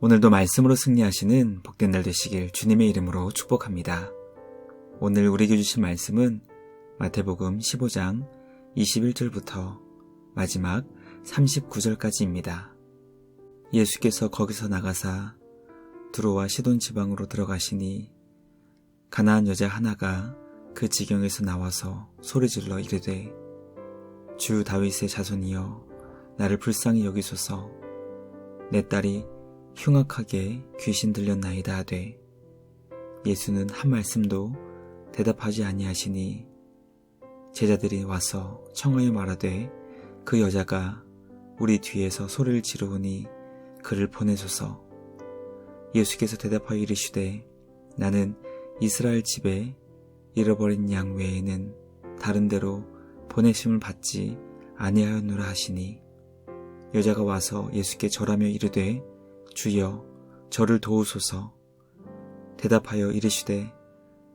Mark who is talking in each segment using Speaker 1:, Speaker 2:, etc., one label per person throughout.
Speaker 1: 오늘도 말씀으로 승리하시는 복된 날 되시길 주님의 이름으로 축복합니다. 오늘 우리에게 주신 말씀은 마태복음 15장 21절부터 마지막 39절까지입니다. 예수께서 거기서 나가사 두로와 시돈 지방으로 들어가시니 가나안 여자 하나가 그 지경에서 나와서 소리질러 이르되 주 다윗의 자손이여 나를 불쌍히 여기소서 내 딸이 흉악하게 귀신 들렸나이다 하되 예수는 한 말씀도 대답하지 아니하시니 제자들이 와서 청하여 말하되 그 여자가 우리 뒤에서 소리를 지르오니 그를 보내소서. 예수께서 대답하여 이르시되 나는 이스라엘 집에 잃어버린 양 외에는 다른 데로 보내심을 받지 아니하였노라 하시니 여자가 와서 예수께 절하며 이르되 주여 저를 도우소서. 대답하여 이르시되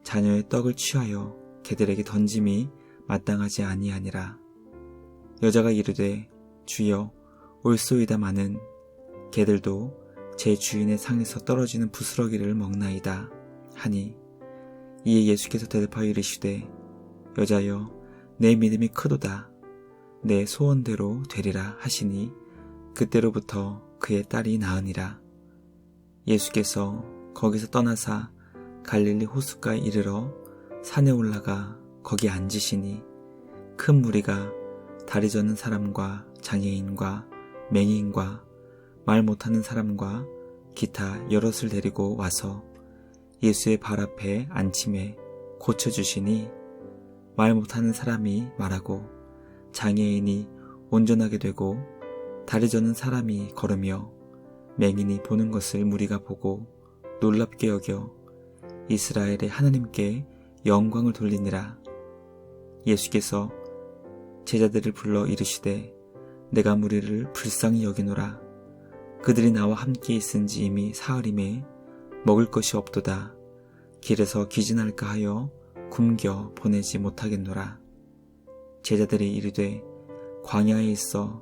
Speaker 1: 자녀의 떡을 취하여 개들에게 던짐이 마땅하지 아니하니라. 여자가 이르되 주여 올소이다마는 개들도 제 주인의 상에서 떨어지는 부스러기를 먹나이다 하니 이에 예수께서 대답하여 이르시되 여자여 내 믿음이 크도다. 내 소원대로 되리라 하시니 그때로부터 그의 딸이 나으니라. 예수께서 거기서 떠나사 갈릴리 호숫가에 이르러 산에 올라가 거기 앉으시니 큰 무리가 다리 젓는 사람과 장애인과 맹인과 말 못하는 사람과 기타 여럿을 데리고 와서 예수의 발 앞에 앉힘에 고쳐주시니 말 못하는 사람이 말하고 장애인이 온전하게 되고 다리 저는 사람이 걸으며 맹인이 보는 것을 무리가 보고 놀랍게 여겨 이스라엘의 하나님께 영광을 돌리니라. 예수께서 제자들을 불러 이르시되 내가 무리를 불쌍히 여기노라. 그들이 나와 함께 있은 지 이미 사흘임에 먹을 것이 없도다. 길에서 기진할까 하여 굶겨 보내지 못하겠노라. 제자들이 이르되 광야에 있어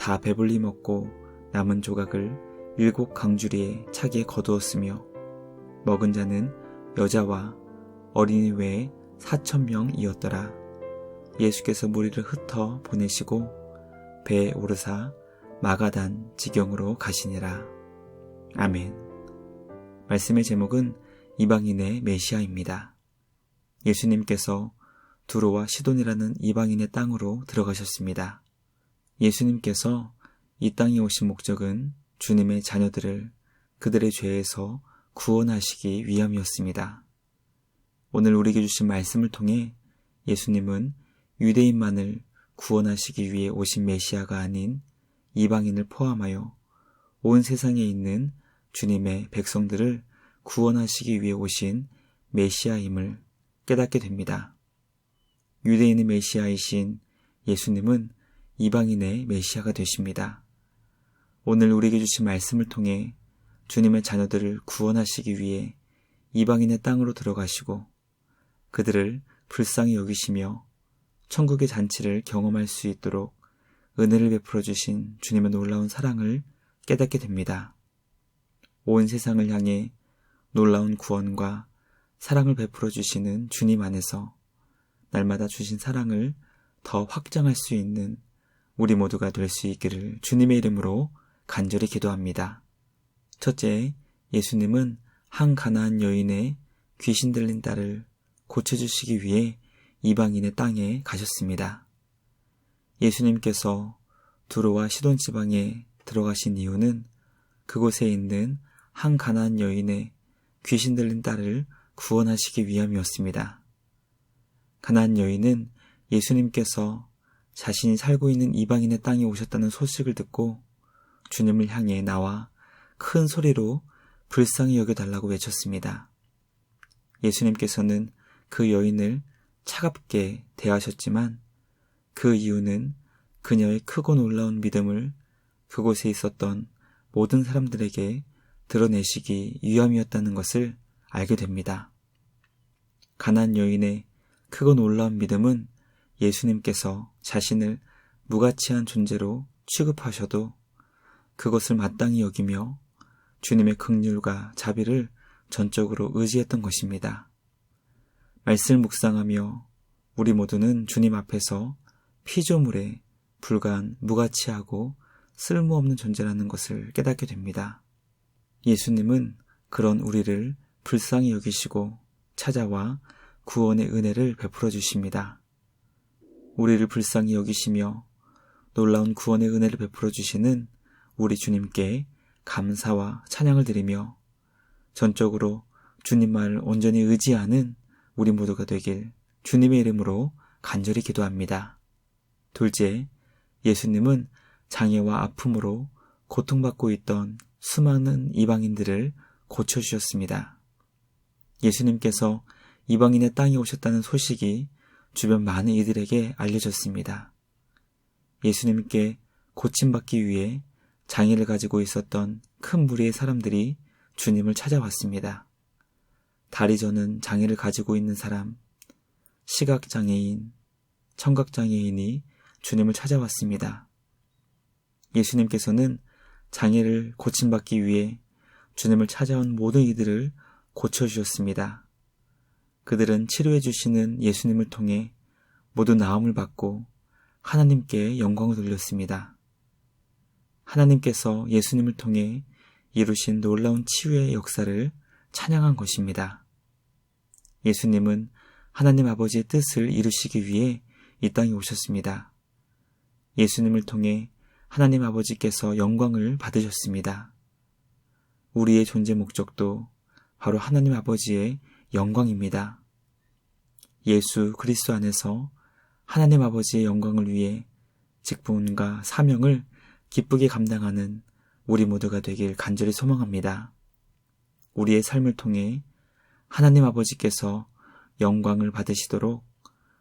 Speaker 1: 다 배불리 먹고 남은 조각을 일곱 강주리에 차게 거두었으며 먹은 자는 여자와 어린이 외에 사천 명이었더라. 예수께서 무리를 흩어 보내시고 배에 오르사 마가단 지경으로 가시니라. 아멘. 말씀의 제목은 이방인의 메시아입니다. 예수님께서 두로와 시돈이라는 이방인의 땅으로 들어가셨습니다. 예수님께서 이 땅에 오신 목적은 주님의 자녀들을 그들의 죄에서 구원하시기 위함이었습니다. 오늘 우리에게 주신 말씀을 통해 예수님은 유대인만을 구원하시기 위해 오신 메시아가 아닌 이방인을 포함하여 온 세상에 있는 주님의 백성들을 구원하시기 위해 오신 메시아임을 깨닫게 됩니다. 유대인의 메시아이신 예수님은 이방인의 메시아가 되십니다. 오늘 우리에게 주신 말씀을 통해 주님의 자녀들을 구원하시기 위해 이방인의 땅으로 들어가시고 그들을 불쌍히 여기시며 천국의 잔치를 경험할 수 있도록 은혜를 베풀어 주신 주님의 놀라운 사랑을 깨닫게 됩니다. 온 세상을 향해 놀라운 구원과 사랑을 베풀어 주시는 주님 안에서 날마다 주신 사랑을 더 확장할 수 있는 우리 모두가 될 수 있기를 주님의 이름으로 간절히 기도합니다. 첫째, 예수님은 한 가나안 여인의 귀신 들린 딸을 고쳐주시기 위해 이방인의 땅에 가셨습니다. 예수님께서 두로와 시돈 지방에 들어가신 이유는 그곳에 있는 한 가나안 여인의 귀신 들린 딸을 구원하시기 위함이었습니다. 가나안 여인은 예수님께서 자신이 살고 있는 이방인의 땅에 오셨다는 소식을 듣고 주님을 향해 나와 큰 소리로 불쌍히 여겨달라고 외쳤습니다. 예수님께서는 그 여인을 차갑게 대하셨지만 그 이유는 그녀의 크고 놀라운 믿음을 그곳에 있었던 모든 사람들에게 드러내시기 위함이었다는 것을 알게 됩니다. 가난 여인의 크고 놀라운 믿음은 예수님께서 자신을 무가치한 존재로 취급하셔도 그것을 마땅히 여기며 주님의 극률과 자비를 전적으로 의지했던 것입니다. 말씀을 묵상하며 우리 모두는 주님 앞에서 피조물에 불과한 무가치하고 쓸모없는 존재라는 것을 깨닫게 됩니다. 예수님은 그런 우리를 불쌍히 여기시고 찾아와 구원의 은혜를 베풀어 주십니다. 우리를 불쌍히 여기시며 놀라운 구원의 은혜를 베풀어 주시는 우리 주님께 감사와 찬양을 드리며 전적으로 주님만을 온전히 의지하는 우리 모두가 되길 주님의 이름으로 간절히 기도합니다. 둘째, 예수님은 장애와 아픔으로 고통받고 있던 수많은 이방인들을 고쳐주셨습니다. 예수님께서 이방인의 땅에 오셨다는 소식이 주변 많은 이들에게 알려졌습니다. 예수님께 고침받기 위해 장애를 가지고 있었던 큰 무리의 사람들이 주님을 찾아왔습니다. 다리 저는 장애를 가지고 있는 사람, 시각장애인, 청각장애인이 주님을 찾아왔습니다. 예수님께서는 장애를 고침받기 위해 주님을 찾아온 모든 이들을 고쳐주셨습니다. 그들은 치료해 주시는 예수님을 통해 모두 나음을 받고 하나님께 영광을 돌렸습니다. 하나님께서 예수님을 통해 이루신 놀라운 치유의 역사를 찬양한 것입니다. 예수님은 하나님 아버지의 뜻을 이루시기 위해 이 땅에 오셨습니다. 예수님을 통해 하나님 아버지께서 영광을 받으셨습니다. 우리의 존재 목적도 바로 하나님 아버지의 영광입니다. 예수 그리스도 안에서 하나님 아버지의 영광을 위해 직분과 사명을 기쁘게 감당하는 우리 모두가 되길 간절히 소망합니다. 우리의 삶을 통해 하나님 아버지께서 영광을 받으시도록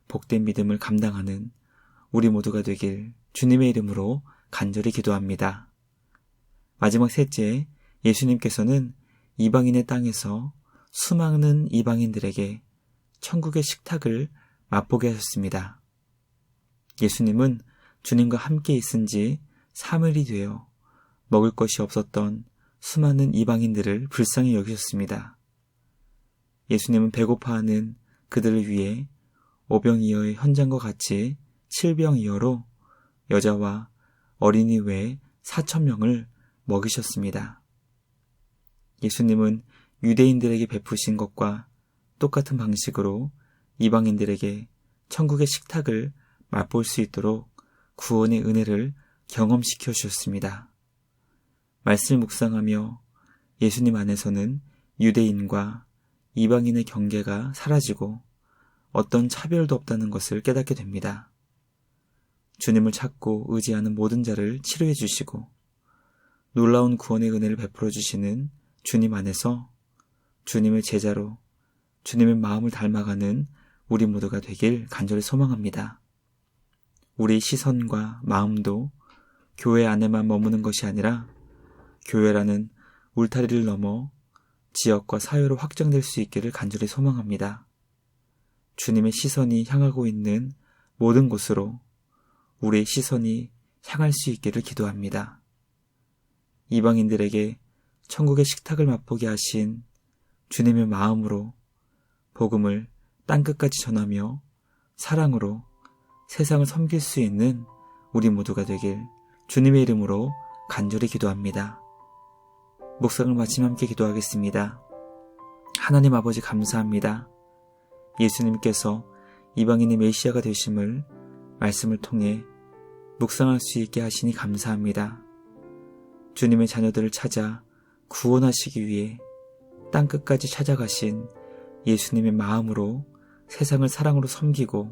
Speaker 1: 복된 믿음을 감당하는 우리 모두가 되길 주님의 이름으로 간절히 기도합니다. 마지막 셋째, 예수님께서는 이방인의 땅에서 수많은 이방인들에게 천국의 식탁을 맛보게 하셨습니다. 예수님은 주님과 함께 있은 지 3일이 되어 먹을 것이 없었던 수많은 이방인들을 불쌍히 여기셨습니다. 예수님은 배고파하는 그들을 위해 오병이어의 현장과 같이 칠병이어로 여자와 어린이 외 4천 명을 먹이셨습니다. 예수님은 유대인들에게 베푸신 것과 똑같은 방식으로 이방인들에게 천국의 식탁을 맛볼 수 있도록 구원의 은혜를 경험시켜 주셨습니다. 말씀을 묵상하며 예수님 안에서는 유대인과 이방인의 경계가 사라지고 어떤 차별도 없다는 것을 깨닫게 됩니다. 주님을 찾고 의지하는 모든 자를 치료해 주시고 놀라운 구원의 은혜를 베풀어 주시는 주님 안에서 주님의 제자로 주님의 마음을 닮아가는 우리 모두가 되길 간절히 소망합니다. 우리 시선과 마음도 교회 안에만 머무는 것이 아니라 교회라는 울타리를 넘어 지역과 사회로 확장될 수 있기를 간절히 소망합니다. 주님의 시선이 향하고 있는 모든 곳으로 우리의 시선이 향할 수 있기를 기도합니다. 이방인들에게 천국의 식탁을 맛보게 하신 주님의 마음으로 복음을 땅끝까지 전하며 사랑으로 세상을 섬길 수 있는 우리 모두가 되길 주님의 이름으로 간절히 기도합니다. 목상을 마치며 함께 기도하겠습니다. 하나님 아버지 감사합니다. 예수님께서 이방인의 메시아가 되심을 말씀을 통해 묵상할 수 있게 하시니 감사합니다. 주님의 자녀들을 찾아 구원하시기 위해 땅끝까지 찾아가신 예수님의 마음으로 세상을 사랑으로 섬기고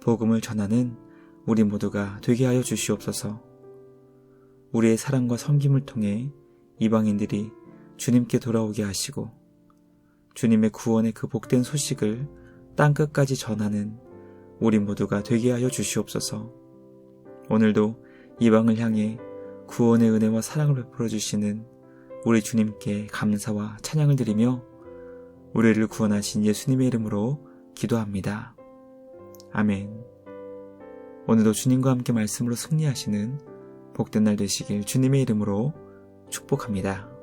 Speaker 1: 복음을 전하는 우리 모두가 되게 하여 주시옵소서. 우리의 사랑과 섬김을 통해 이방인들이 주님께 돌아오게 하시고 주님의 구원의 그 복된 소식을 땅 끝까지 전하는 우리 모두가 되게 하여 주시옵소서. 오늘도 이방을 향해 구원의 은혜와 사랑을 베풀어 주시는 우리 주님께 감사와 찬양을 드리며 우리를 구원하신 예수님의 이름으로 기도합니다. 아멘. 오늘도 주님과 함께 말씀으로 승리하시는 복된 날 되시길 주님의 이름으로 축복합니다.